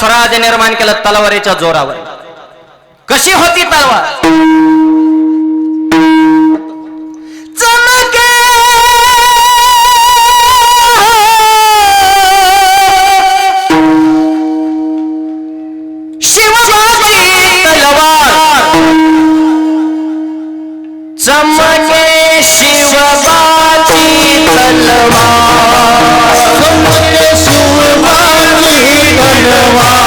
स्वराज्य निर्माण केलं तलवारीच्या जोरावर. कशी होती तलवार! चमके शिवबाची तलवार. चमके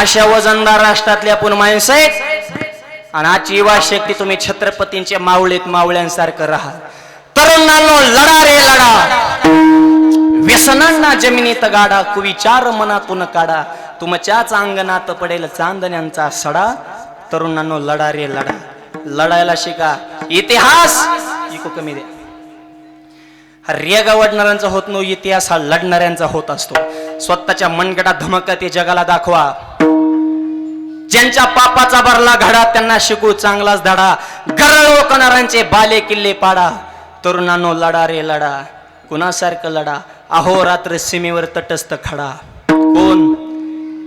अशा वजनदार राष्ट्रातली आपण माणसं आहेत. आणि आजची युवा शक्ती तुम्ही छत्रपतींचे मावळेत मावळ्यांसारखं राहा. तरुणांनो लढा रे लढा. व्यसनांना जमिनीत गाडा कुविचार मनातून काढा. तुमच्याच अंगणात पडेल चांदण्यांचा सडा. तरुणांनो लढा रे लढा. लढायला शिका. इतिहास इको कमी दे. हा रेगा वडणाऱ्यांचा होत नो इतिहास हा लढणाऱ्यांचा होत असतो. स्वतःच्या मनगटात धमक ते जगाला दाखवा. ज्यांच्या पापाचा भरला घडा त्यांना शिकू चांगलाच धडा. गरळ ओकणाऱ्यांचे बाले किल्ले पाडा. तरुणांनो लढा रे लढा. कुणासारखं लढा? अहोरात्र सीमेवर तटस्थ खडा. कोण?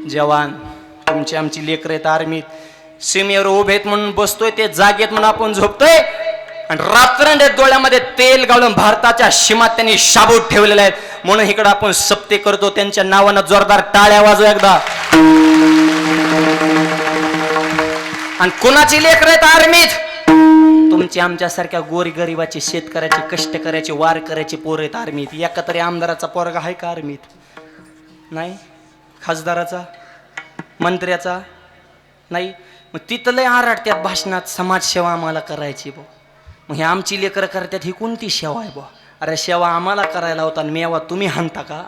जवान. तुमची आमची लेकर आहेत आर्मीत. सीमेवर उभे आहेत म्हणून बसतोय ते जागेत म्हणून आपण झोपतोय. आणि रात्रंडे डोळ्यामध्ये तेल गाळून भारताच्या सीमात त्यांनी शाबूत ठेवलेले आहेत म्हणून इकडं आपण सप्ते करतो. त्यांच्या नावानं जोरदार टाळ्या वाजू एकदा. आणि कुणाची लेकर आहेत आर्मीत? तुमची आमच्यासारख्या गोरी गरिबाची शेतकऱ्याची कष्ट करायची वार करायची पोर आहेत आर्मीत. एका तरी आमदाराचा पोरगा आहे का आर्मीत? नाही? खासदाराचा? मंत्र्याचा? नाही? मग तिथलं आराट आराडत्यात भाषणात समाजसेवा आम्हाला करायची बो. मग हे आमची लेकरं करतात ही कोणती सेवा आहे बो? अरे सेवा आम्हाला करायला होता आणि मेवा तुम्ही हाणता का?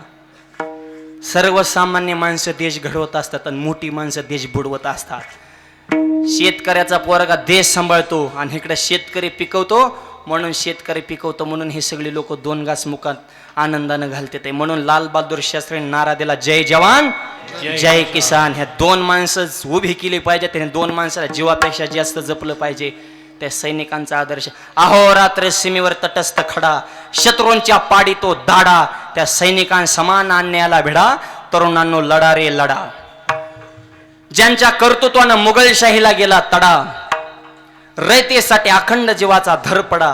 सर्वसामान्य माणसं देश घडवत असतात आणि मोठी माणसं देश बुडवत असतात. शेतकऱ्याचा पोरगा देश सांभाळतो आणि इकडे शेतकरी पिकवतो म्हणून शेतकरी पिकवतो म्हणून हे सगळे लोक दोन घास मुखात आनंदानं घालते ते. म्हणून लाल बहादूर शास्त्री नारा दिला जय जवान जय किसान. ह्या दोन माणसं उभी केली पाहिजे त्याने दोन माणसाला जीवापेक्षा जास्त जपलं पाहिजे. त्या सैनिकांचा आदर्श. अहोरात्र सीमेवर तटस्थ खडा शत्रूंच्या पाडी तो दाडा. त्या सैनिकांसमान आणण्याला भिडा तरुणांनो लढा रे लढा. ज्यांच्या कर्तृत्वानं मुघलशाहीला गेला तडा रयतेसाठी अखंड जीवाचा धरपडा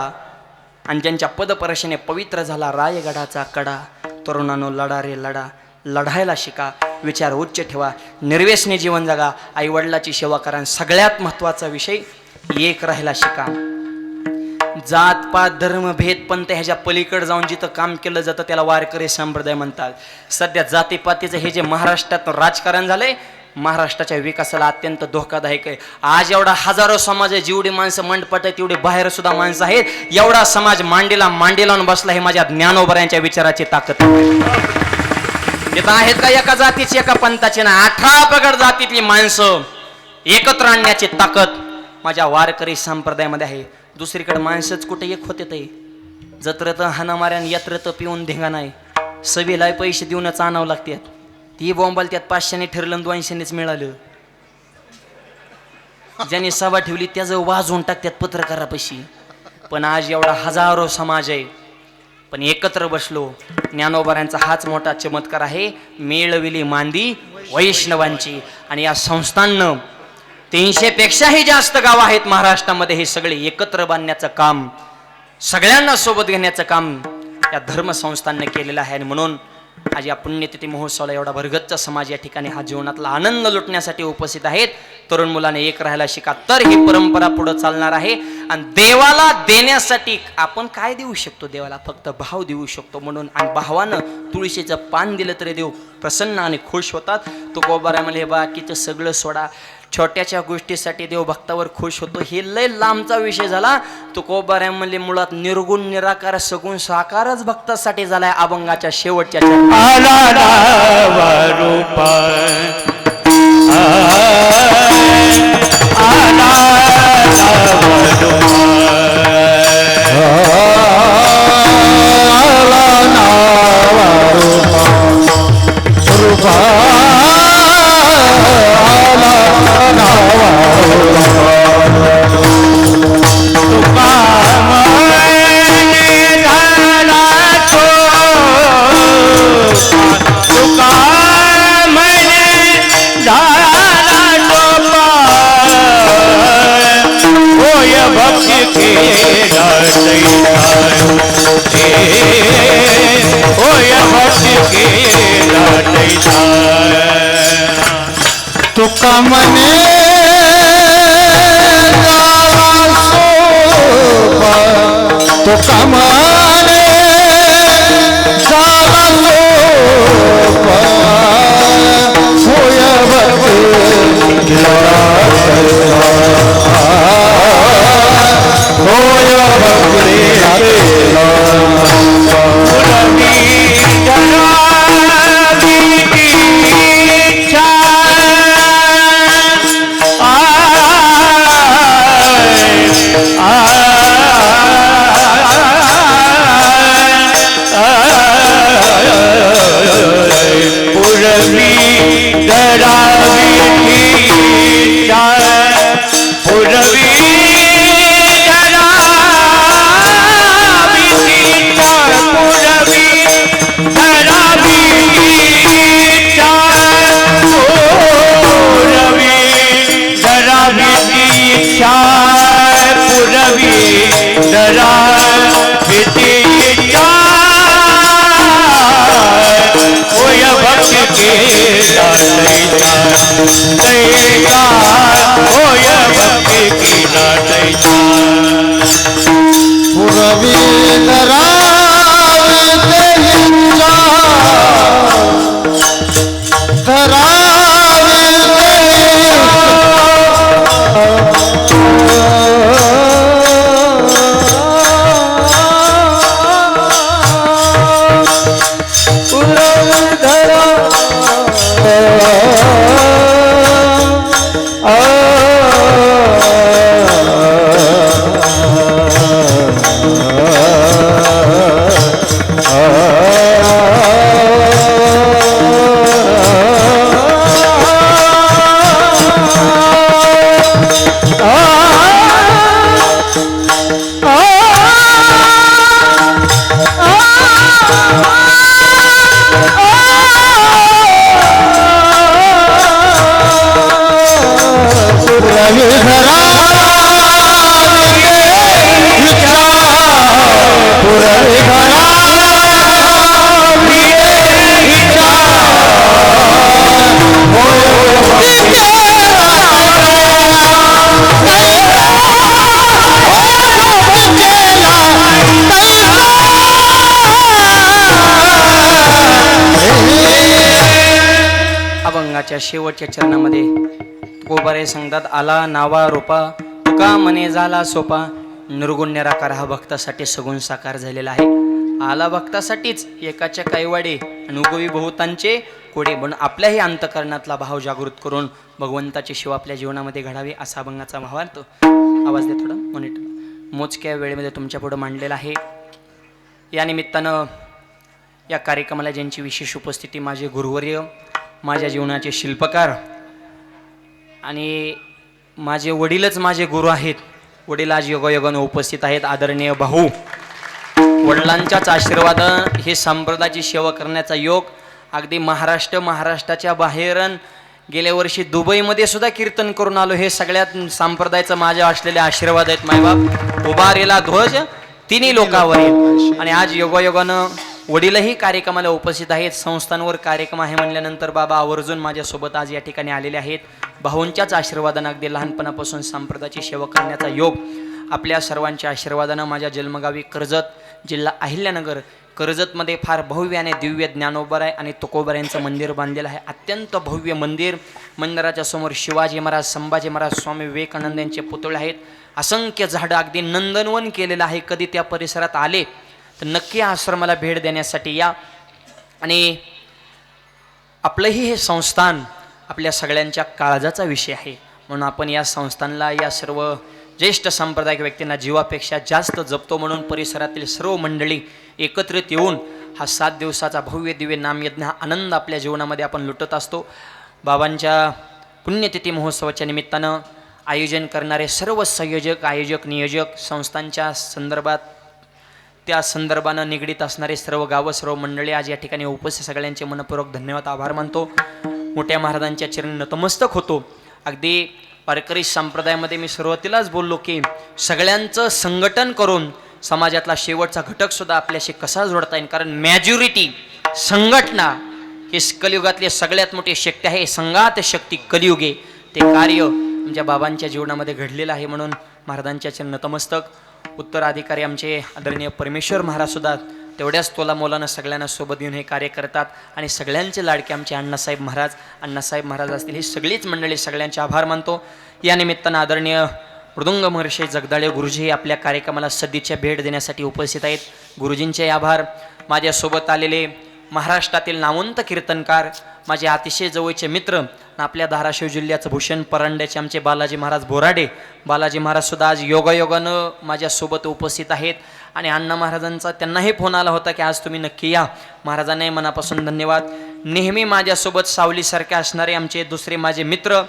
आणि ज्यांच्या पदपरशेने पवित्र झाला रायगडाचा कडा तरुणांनो लढा रे लढा लढायला शिका विचार उच्च ठेवा निर्वेशने जीवन जगा आई वडिलाची सेवा करा आणि सगळ्यात महत्त्वाचा विषय एक राहायला शिका. जात पात धर्म भेद पंत ह्याच्या पलीकडे जाऊन जिथं काम केलं जातं त्याला वारकरी संप्रदाय म्हणतात. सध्या जातीपातीचं हे जे महाराष्ट्रात राजकारण झालंय महाराष्ट्राच्या विकासाला अत्यंत धोकादायक आहे. आज एवढा हजारो समाज आहे जेवढी माणसं मंडपट आहे तेवढी बाहेर सुद्धा माणसं आहेत. एवढा समाज मांडीला मांडी लावून बसला हे माझ्या ज्ञानोबऱ्यांच्या विचाराची ताकद. आहे. तिथं आहेत का एका जातीची एका पंथाची ना अठरा प्रगड जातीतली माणसं एकत्र आणण्याची ताकद माझ्या वारकरी संप्रदायामध्ये आहे. दुसरीकडे माणसंच कुठे एक होते ते. जत्रत यत्र तर पिऊन धिंगा नाही सवीला पैसे देऊनच आणावं लागतात ती बॉम्बाल त्यात पाचशेने ठरलं आणि दोनशेनेच मिळालं. ज्याने सभा ठेवली त्याचं वाजवून टाकतात पत्रकारापाशी. पण आज एवढा हजारो समाज आहे. पण एकत्र बसलो ज्ञानोबाऱ्यांचा हाच मोठा चमत्कार आहे. मेळविली मांदी वैष्णवांची. आणि या संस्थांनं तीनशे पेक्षाही जास्त गाव आहेत महाराष्ट्रामध्ये. हे सगळे एकत्र बांधण्याचं काम सगळ्यांना सोबत घेण्याचं काम या धर्मसंस्थांनी केलेलं आहे. आणि म्हणून आज या पुण्यतिथी महोत्सवाला एवढा भरगच्च समाज या ठिकाणी हा जीवनातला आनंद लुटण्यासाठी उपस्थित आहेत. तरुण मुलाने एक राहायला शिका तर ही परंपरा पुढे चालणार आहे. आणि देवाला देण्यासाठी आपण काय देऊ शकतो? देवाला फक्त भाव देऊ शकतो म्हणून. आणि भावानं तुळशीचं पान दिलं तरी देव प्रसन्न आणि खुश होतात. तो गोबारा म्हणले बाकीचं सगळं सोडा. छोट्याच्या गोष्टीसाठी देव भक्तावर खुश होतो हे लय लांबचा विषय झाला तुकोबाऱ्या म्हणले मुळात निर्गुण निराकार सगुण साकारच भक्तासाठी झालाय अभंगाच्या शेवटच्या चरणी. अभंगाच्या शेवटच्या चरणामध्ये गोबारे सांगतात आला नावा रूपा तुका मने झाला सोपा निर्गुण निराकार हा भक्तासाठी सगुण साकार झालेला आहे. आला भक्तासाठीच एकाच्या काईवाडे आणि उगवी बहुतांचे कोडे पण आपल्याही अंतकरणातला भाव जागृत करून भगवंताची शिव आपल्या जीवनामध्ये घडावी असा अभंगाचा भाव आलतो आवाज दे थोडं मोनिट मोजक्या वेळेमध्ये तुमच्या पुढं मांडलेला आहे. या निमित्तानं या कार्यक्रमाला ज्यांची विशेष उपस्थिती माझे गुरुवर्य माझ्या जीवनाचे शिल्पकार. आणि माझे वडीलच माझे गुरु आहेत. वडील आज योगायोगानं उपस्थित आहेत. आदरणीय भाऊ. वडिलांच्याच आशीर्वाद हे संप्रदायाची सेवा करण्याचा योग. अगदी महाराष्ट्र महाराष्ट्राच्या बाहेरन गेल्या वर्षी दुबईमध्ये सुद्धा कीर्तन करून आलो. हे सगळ्यात संप्रदायाचं माझ्या असलेले आशीर्वाद आहेत मायबाप. उभारेला ध्वज तिन्ही लोकांवरील. आणि आज योगायोगानं वडीलही कार्यक्रमाला उपस्थित आहेत. संस्थांवर कार्यक्रम आहे म्हणल्यानंतर बाबा आवर्जून माझ्यासोबत आज या ठिकाणी आलेले आहेत. भाऊंच्याच आशीर्वादानं अगदी लहानपणापासून संप्रदायाची सेवा करण्याचा योग आपल्या सर्वांच्या आशीर्वादानं माझ्या जन्मगावी कर्जत जिल्हा अहिल्यानगर कर्जतमध्ये फार भव्य आणि दिव्य ज्ञानोबर आहे आणि तुकोबरायांचं मंदिर बांधलेलं आहे. अत्यंत भव्य मंदिर. मंदिराच्या समोर शिवाजी महाराज संभाजी महाराज स्वामी विवेकानंद यांचे पुतळे आहेत. असंख्य झाडं अगदी नंदनवन केलेलं आहे. कधी त्या परिसरात आले तर नक्की या आश्रमाला भेट देण्यासाठी या. आणि आपलंही हे संस्थान आपल्या सगळ्यांच्या काळजाचा विषय आहे. म्हणून आपण या संस्थानला या सर्व ज्येष्ठ सांप्रदायिक व्यक्तींना जीवापेक्षा जास्त जपतो म्हणून परिसरातील सर्व मंडळी एकत्रित येऊन हा सात दिवसाचा भव्य दिव्य नामयज्ञ हा आनंद आपल्या जीवनामध्ये आपण लुटत असतो. बाबांच्या पुण्यतिथी महोत्सवाच्या निमित्तानं आयोजन करणारे सर्व संयोजक आयोजक नियोजक संस्थांच्या संदर्भात त्या संदर्भानं निगडीत असणारे सर्व गावं सर्व मंडळी आज या ठिकाणी उपस्थित. सगळ्यांचे मनपूर्वक धन्यवाद आभार मानतो. मोठ्या महाराजांच्या चरणी नतमस्तक होतो. अगदी वारकरी संप्रदायामध्ये मी सुरुवातीलाच बोललो की सगळ्यांचं संघटन करून समाजातला शेवटचा घटक सुद्धा आपल्याशी कसा जोडता येईल? कारण मॅज्युरिटी संघटना हे कलियुगातले सगळ्यात मोठी शक्ती आहे. संघात शक्ती कलियुगे. ते कार्य आमच्या बाबांच्या जीवनामध्ये घडलेलं आहे म्हणून महाराजांच्या चरण नतमस्तक. उत्तराधिकारी आमचे आदरणीय परमेश्वर महाराज सुद्धा तेवढ्याच तोला मोलानं सगळ्यांना सोबत घेऊन हे कार्य करतात. आणि सगळ्यांचे लाडके आमचे अण्णासाहेब महाराज अण्णासाहेब महाराज असतील ही सगळीच मंडळी सगळ्यांचे आभार मानतो. या निमित्तानं आदरणीय मृदुंग महर्षी जगदाळे गुरुजी आपल्या कार्यक्रमाला सदिच्छा भेट देण्यासाठी उपस्थित आहेत. गुरुजींचे आभार. माझ्यासोबत आलेले महाराष्ट्रातील नामवंत कीर्तनकार माझे अतिशय जवळचे मित्र आपल्या धाराशिव जिल्ह्याचं भूषण परांड्याचे आमचे बालाजी महाराज बोराडे. बालाजी महाराज सुद्धा आज योगायोगानं माझ्यासोबत उपस्थित आहेत. आणि अण्णा महाराजांचा त्यांनाही फोन आला होता की आज तुम्ही नक्की या. महाराजांनाही मनापासून धन्यवाद. नेहमी माझ्यासोबत सावलीसारखे असणारे आमचे दुसरे माझे मित्र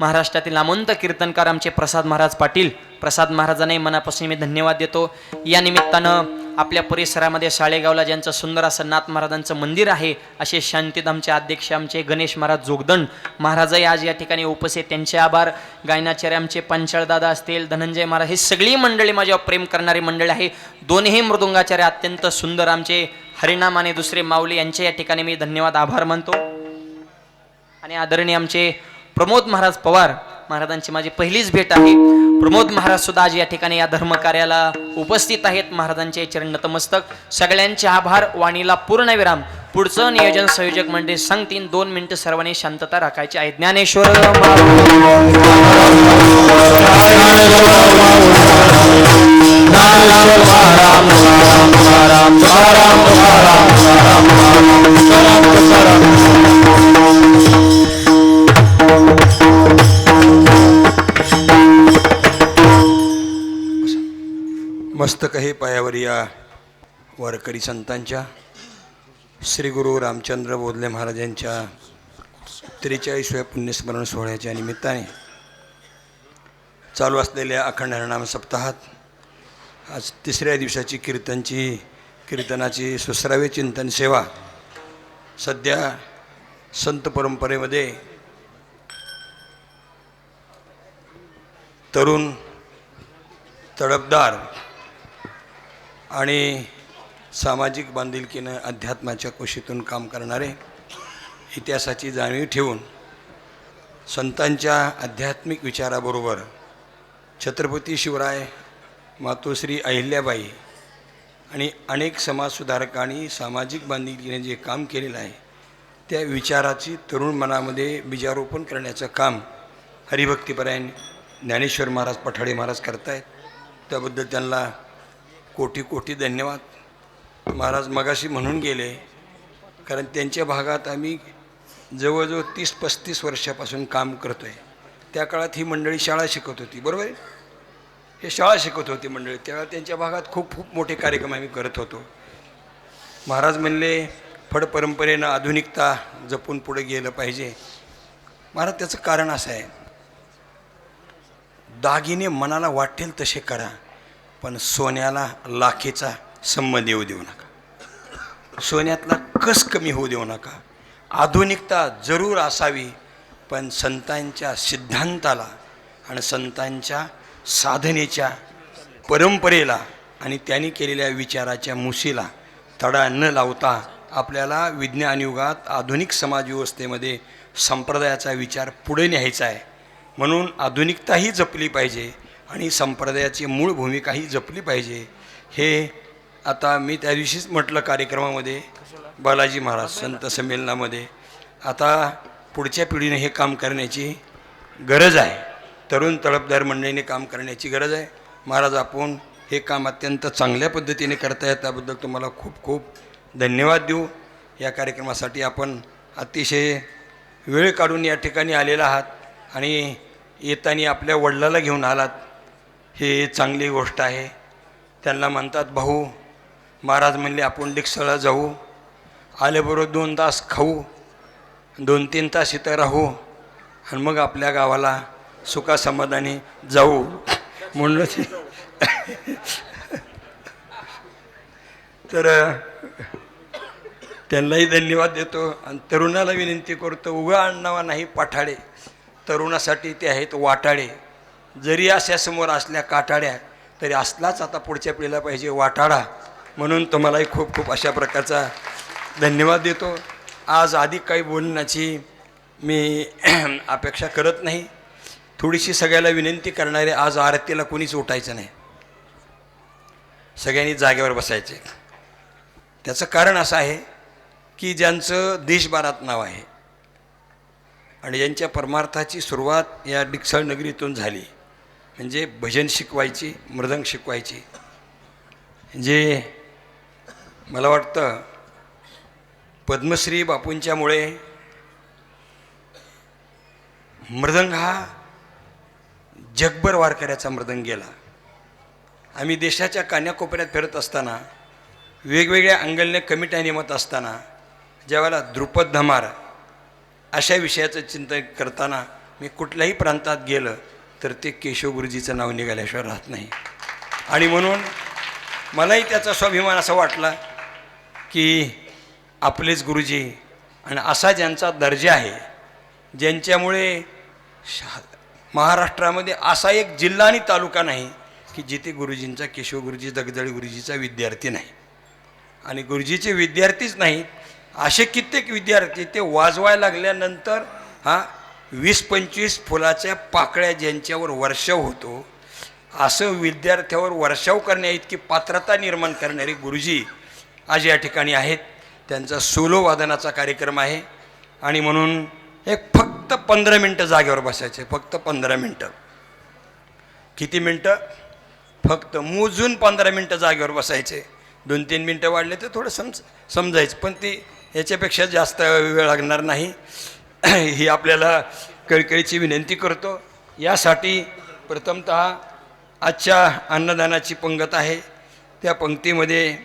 महाराष्ट्रातील नामवंत कीर्तनकार आमचे प्रसाद महाराज पाटील. प्रसाद महाराजांनाही मनापासून मी धन्यवाद देतो. या निमित्तानं आपल्या परिसरामध्ये शाळेगावला ज्यांचं सुंदर असं नाथ महाराजांचं मंदिर आहे असे शांतीधामचे अध्यक्ष आमचे गणेश महाराज जोगदंड महाराजही आज या ठिकाणी उपस्थित त्यांचे आभार. गायनाचार्य आमचे पंचाळदादा असतील धनंजय महाराज हे सगळी मंडळी माझ्यावर प्रेम करणारी मंडळी आहे. दोन्ही मृदुंगाचार्य अत्यंत सुंदर आमचे हरिनाम आणि दुसरे माऊली यांचे या ठिकाणी मी धन्यवाद आभार मानतो. आणि आदरणीय आमचे प्रमोद महाराज पवार महाराजांची माझी पहिलीच भेट आहे. प्रमोद महाराज सुद्धा आज या ठिकाणी या धर्मकार्याला उपस्थित आहेत. महाराजांचे चरण नतमस्तक. सगळ्यांचे आभार. वाणीला पूर्ण विराम. पुढचं नियोजन संयोजक मंडळी सांगतील दोन मिनिटं सर्वांनी शांतता राखायची आहे. ज्ञानेश्वर हे पायावर या वारकरी संतांच्या श्री गुरु रामचंद्र बोधले महाराजांच्या त्रेचाळीसव्या पुण्यस्मरण सोहळ्याच्या निमित्ताने चालू असलेल्या अखंड हरणाम सप्ताहात आज तिसऱ्या दिवसाची कीर्तनची कीर्तनाची सुसरावे चिंतन सेवा सध्या संत परंपरेमध्ये तरुण तडपदार आणि सामाजिक बांधिलकीनं अध्यात्माच्या कुशीतून काम करणारे इतिहासाची जाणीव ठेवून संतांच्या आध्यात्मिक विचाराबरोबर छत्रपती शिवराय मातोश्री अहिल्याबाई आणि अनेक समाजसुधारकांनी सामाजिक बांधिलकीने जे काम केलेलं आहे त्या विचाराची तरुण मनामध्ये बीजारोपण करण्याचं काम हरिभक्तीपरायण ज्ञानेश्वर महाराज पठाडे महाराज करतायत. त्याबद्दल त्यांना कोटी कोटी धन्यवाद. महाराज मगाशी म्हणून गेले कारण त्यांच्या भागात आम्ही जवळजवळ तीस पस्तीस वर्षापासून काम करतो आहे त्या काळात ही मंडळी शाळा शिकत होती बरोबर? आहे हे शाळा शिकत होती मंडळी. त्यावेळेला त्यांच्या भागात खूप खूप मोठे कार्यक्रम आम्ही करत होतो. महाराज म्हणले फड परंपरेनं आधुनिकता जपून पुढे गेलं पाहिजे. महाराज त्याचं कारण असं आहे. दागिने मनाला वाटेल तसे करा. पण सोन्याला लाखेचा संबंध येऊ देऊ नका. सोन्यातला कस कमी होऊ देऊ नका. आधुनिकता जरूर असावी पण संतांच्या सिद्धांताला आणि संतांच्या साधनेच्या परंपरेला आणि त्यांनी केलेल्या विचाराच्या मुशीला तडा न लावता आपल्याला विज्ञान युगात आधुनिक समाजव्यवस्थेमध्ये संप्रदायाचा विचार पुढे न्यायचा आहे. म्हणून आधुनिकताही जपली पाहिजे. आणि संप्रदायाची मूळ भूमिकाही जपली पाहिजे. हे आता मी त्या दिवशीच म्हटलं कार्यक्रमामध्ये. बालाजी महाराज संत संमेलनामध्ये. आता पुढच्या पिढीने हे काम करण्याची गरज आहे. तरुण तळपदार मंडळीने काम करण्याची गरज आहे. महाराज आपण हे काम अत्यंत चांगल्या पद्धतीने करताय त्याबद्दल तुम्हाला खूप खूप धन्यवाद देऊ. या कार्यक्रमासाठी आपण अतिशय वेळ काढून या ठिकाणी आलेला आहात आणि येताना आपल्या वडिलाला घेऊन आलात. हे चांगली गोष्ट आहे. त्यांना म्हणतात भाऊ महाराज म्हणले आपण डिक्सळा जाऊ. आल्याबरोबर दोन तास खाऊ. दोन तीन तास इथं राहू. आणि मग आपल्या गावाला सुखासमाधानी जाऊ. म्हणूनच ते तर त्यांनाही धन्यवाद देतो. आणि तरुणाला विनंती करतो उगा आणावा नाही पाठाडे. तरुणासाठी ते आहेत वाटाडे. जरी अशा समोर असल्या काटाड्या तरी असलाच आता पुढच्या पिढीला पाहिजे वाटाडा. म्हणून तुम्हालाही खूप खूप अशा प्रकारचा धन्यवाद देतो. आज अधिक काही बोलण्याची मी अपेक्षा करत नाही. थोडीशी सगळ्याला विनंती करणारे आज आरतीला कोणीच उठायचं नाही. सगळ्यांनी जागेवर बसायचे. त्याचं कारण असं आहे की ज्यांचं देशभरात नाव आहे आणि ज्यांच्या परमार्थाची सुरुवात या डिक्सळ नगरीतून झाली म्हणजे भजन शिकवायची मृदंग शिकवायची. जे मला वाटतं पद्मश्री बापूंच्यामुळे मृदंग हा जगभर वारकऱ्याचा मृदंग गेला. आम्ही देशाच्या कान्याकोपऱ्यात फिरत असताना वेगवेगळ्या अंगलने कमिट्या नेमत असताना ज्यावेळेला द्रुपद धमार अशा विषयाचं चिंतन करताना मी कुठल्याही प्रांतात गेलं तर ते केशव गुरुजीचं नाव निघाल्याशिवाय राहत नाही. आणि म्हणून मलाही त्याचा स्वाभिमान असा वाटला की आपलेच गुरुजी आणि असा ज्यांचा दर्जा आहे ज्यांच्यामुळे शा महाराष्ट्रामध्ये असा एक जिल्हा आणि तालुका नाही की जिथे गुरुजींचा केशव गुरुजी दगदळी गुरुजीचा विद्यार्थी नाही. आणि गुरुजीचे विद्यार्थीच नाहीत असे कित्येक विद्यार्थी ते वाजवायला लागल्यानंतर हा वीस पंचवीस फुलाच्या पाकळ्या ज्यांच्यावर वर्षाव होतो असं विद्यार्थ्यावर वर्षाव करण्या इतकी पात्रता निर्माण करणारे गुरुजी आज या ठिकाणी आहेत. त्यांचा सोलो वादनाचा कार्यक्रम आहे. आणि म्हणून एक फक्त पंधरा मिनटं जागेवर बसायचे फक्त पंधरा मिनटं. किती मिनटं? फक्त मोजून पंधरा मिनटं जागेवर बसायचे. दोन तीन मिनटं वाढले तर थोडं समज समजायचं पण ती याच्यापेक्षा जास्त वेळ लागणार नाही. ही आपल्याला कळकळीची विनंती करतो. यासाठी प्रथमत आजच्या अन्नदानाची पंगत आहे. त्या पंक्तीमध्ये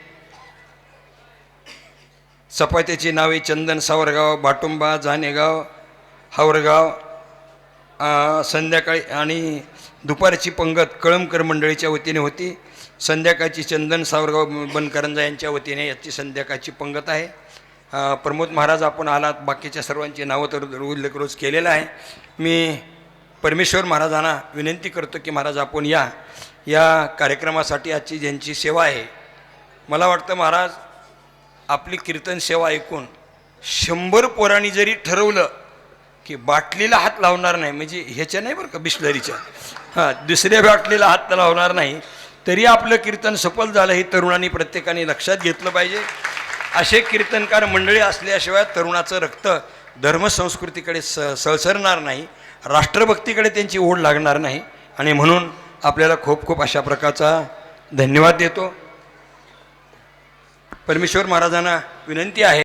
चपात्याची नावे चंदन सावरगाव भाटुंबा जानेगाव हावरगाव संध्याकाळी आणि दुपारची पंगत कळमकर मंडळीच्या वतीने होती. संध्याकाळची चंदन सावरगाव बनकरंजा यांच्या वतीने याची संध्याकाळची पंगत आहे. प्रमोद महाराज आपण आलात बाकीच्या सर्वांची नावं तर उल्लेख रोज केलेला आहे. मी परमेश्वर महाराजांना विनंती करतो की महाराज आपण या. या कार्यक्रमासाठी आजची ज्यांची सेवा आहे मला वाटतं महाराज आपली कीर्तन सेवा ऐकून शंभर पोरांनी जरी ठरवलं की बाटलीला हात लावणार नाही म्हणजे ह्याच्या नाही बरं का बिस्लरीच्या. हां दुसऱ्या बाटलीला हात लावणार नाही तरी आपलं कीर्तन सफल झालं हे तरुणांनी प्रत्येकाने लक्षात घेतलं पाहिजे. असे कीर्तनकार मंडळी असल्याशिवाय तरुणाचं रक्त धर्मसंस्कृतीकडे स सळसरणार नाही राष्ट्रभक्तीकडे त्यांची ओढ लागणार नाही आणि म्हणून आपल्याला खूप खूप अशा प्रकारचा धन्यवाद देतो. परमेश्वर महाराजांना विनंती आहे.